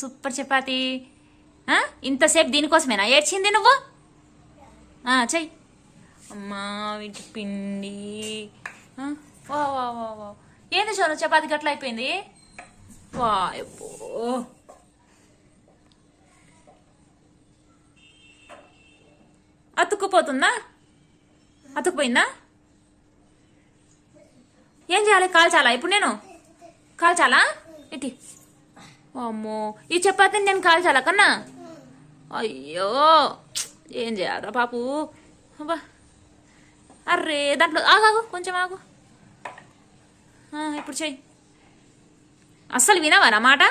Super chapati. ఇంతసేపు దీనికోసమేనా? ఏడ్చింది నువ్వు? చెయ్యి. అమ్మా వీటి పిండి. వా వా వా వా. ఏంది చోను చపాతి గట్ల అయిపోయింది? వా ఎప్పో అతుక్కుపోతుందా? అతుక్కుపోయిందా? ఏం చేయాలి? కాల్చాలా? ఇప్పుడు నేను? కాల్చాలా? ఇటీ. అమ్మో. ఈ చపాతీని నేను కాల్చాలా కన్నా? అయ్యో. ఏం చేయాలరా పాపు అబ్బా. అర్రే దాంట్లో ఆగాగు కొంచెం ఆగు. ఇప్పుడు చెయ్యి అస్సలు వినవా నా మాట?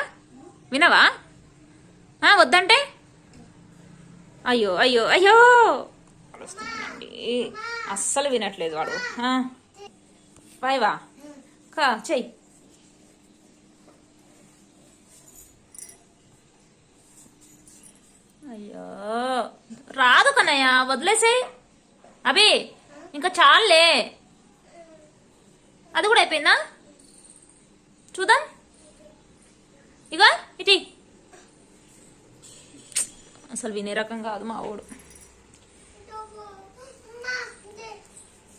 వినవా? వద్దంటే? అయ్యో అయ్యో అయ్యో. వస్తుందండి. అస్సలు వినట్లేదు వాడు. పైవా. కా చెయ్యి అయ్యో. రాదు కన్నయ్య వదిలేసేయ్ అభి ఇంకా చాలులే. అది కూడా అయిపోయిందా? చూద్దాం. ఇక ఇటీ. అసలు వినే రకం కాదు మా ఊడు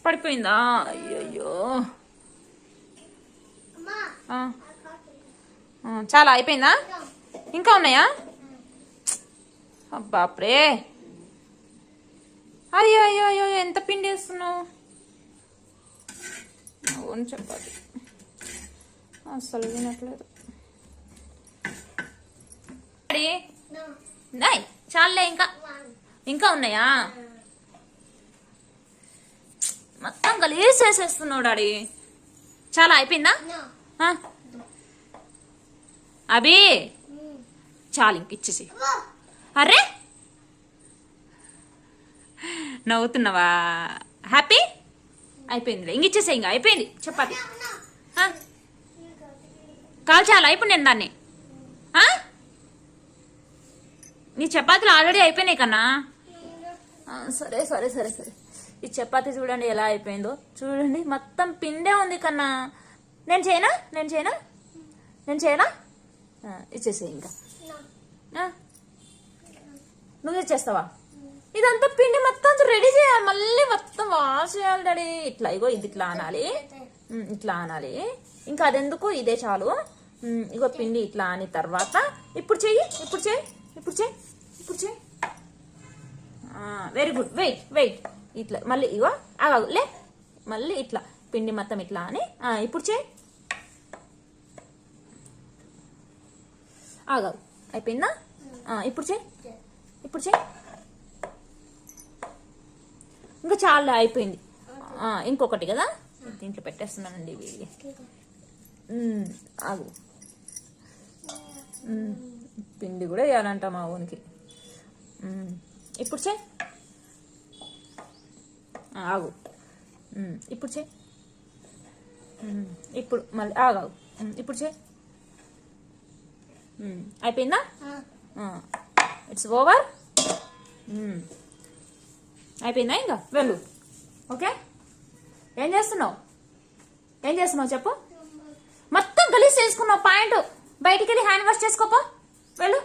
పడిపోయిందా. ఆ, చాలా అయిపోయిందా? ఇంకా ఉన్నాయా? అబ్బాప్రే. అయ్యో అయ్యో అయ్యో ఎంత పిండి వేస్తున్నావు? అవును చెప్పాలి. అసలు వినట్లేదు. డాడీ, నాయ్ చాలే ఇంకా. ఇంకా ఉన్నాయా? మొత్తం గలీజ్ చేసేస్తున్నావు డాడీ. చాలా అయిపోయిందా? అభి. చాలు ఇంక ఇచ్చేసి అరే! నవ్వుతున్నావా? హ్యాపీ అయిపోయింది ఇంక ఇచ్చేసే ఇంకా. అయిపోయింది. చపాతి. ఆ? కాల్చాలా? నేను దాన్ని. నీ చపాతీలు ఆల్రెడీ అయిపోయినాయి కన్నా. సరే సరే సరే సరే. ఈ చపాతి చూడండి ఎలా అయిపోయిందో. చూడండి. మొత్తం పిండే ఉంది కన్నా. నేను చేయనా? నేను చేయనా? నేను చేయనా? ఆ, ఇచ్చేసేయ్ ఇంకా. ఇచ్చేస్తావా ఇదంతా పిండి మొత్తం రెడీ చేయాలి. మళ్ళీ మొత్తం వాష్ చేయాలి డాడీ. ఇట్లా ఇగో ఇది ఇట్లా అనాలి. ఇట్లా అనాలి. ఇంకా అదెందుకు ఇదే చాలు. ఇగో పిండి ఇట్లా అని తర్వాత ఇప్పుడు చెయ్యి ఇప్పుడు చెయ్యి ఇప్పుడు చెయ్యి ఇప్పుడు చెయ్యి. వెరీ గుడ్ వెయిట్ వెయిట్ ఇట్లా మళ్ళీ ఇగో ఆగాగు లే. మళ్ళీ ఇట్లా పిండి మొత్తం ఇట్లా అని. ఇప్పుడు చేయి ఆగాగు అయిపోయిందా? ఇప్పుడు చేయి ఇప్పుడు చేయి. ఇంకా చాలా అయిపోయింది. ఇంకొకటి కదా? దీంట్లో పెట్టేస్తున్నానండి ఇవి. ఉమ్, పిండి కూడా వేయాలంట మా ఊనికి ఇప్పుడు ఆ, ఆగు. ఇప్పుడు ఉమ్, ఇప్పుడు మళ్ళీ ఉమ్, ఇప్పుడు ఉమ్, అయిపోయిందా? It's over hmm. అయిపోయిందా ఇంకా? వెళ్ళు. ఓకే? ఏం చేస్తున్నావు? ఏం చేస్తున్నావు చెప్పు? మొత్తం గలీజ్ చేసుకున్నావు పాయింట్. బయటికి వెళ్ళి హ్యాండ్ వాష్ చేసుకోపో. వెళ్ళు.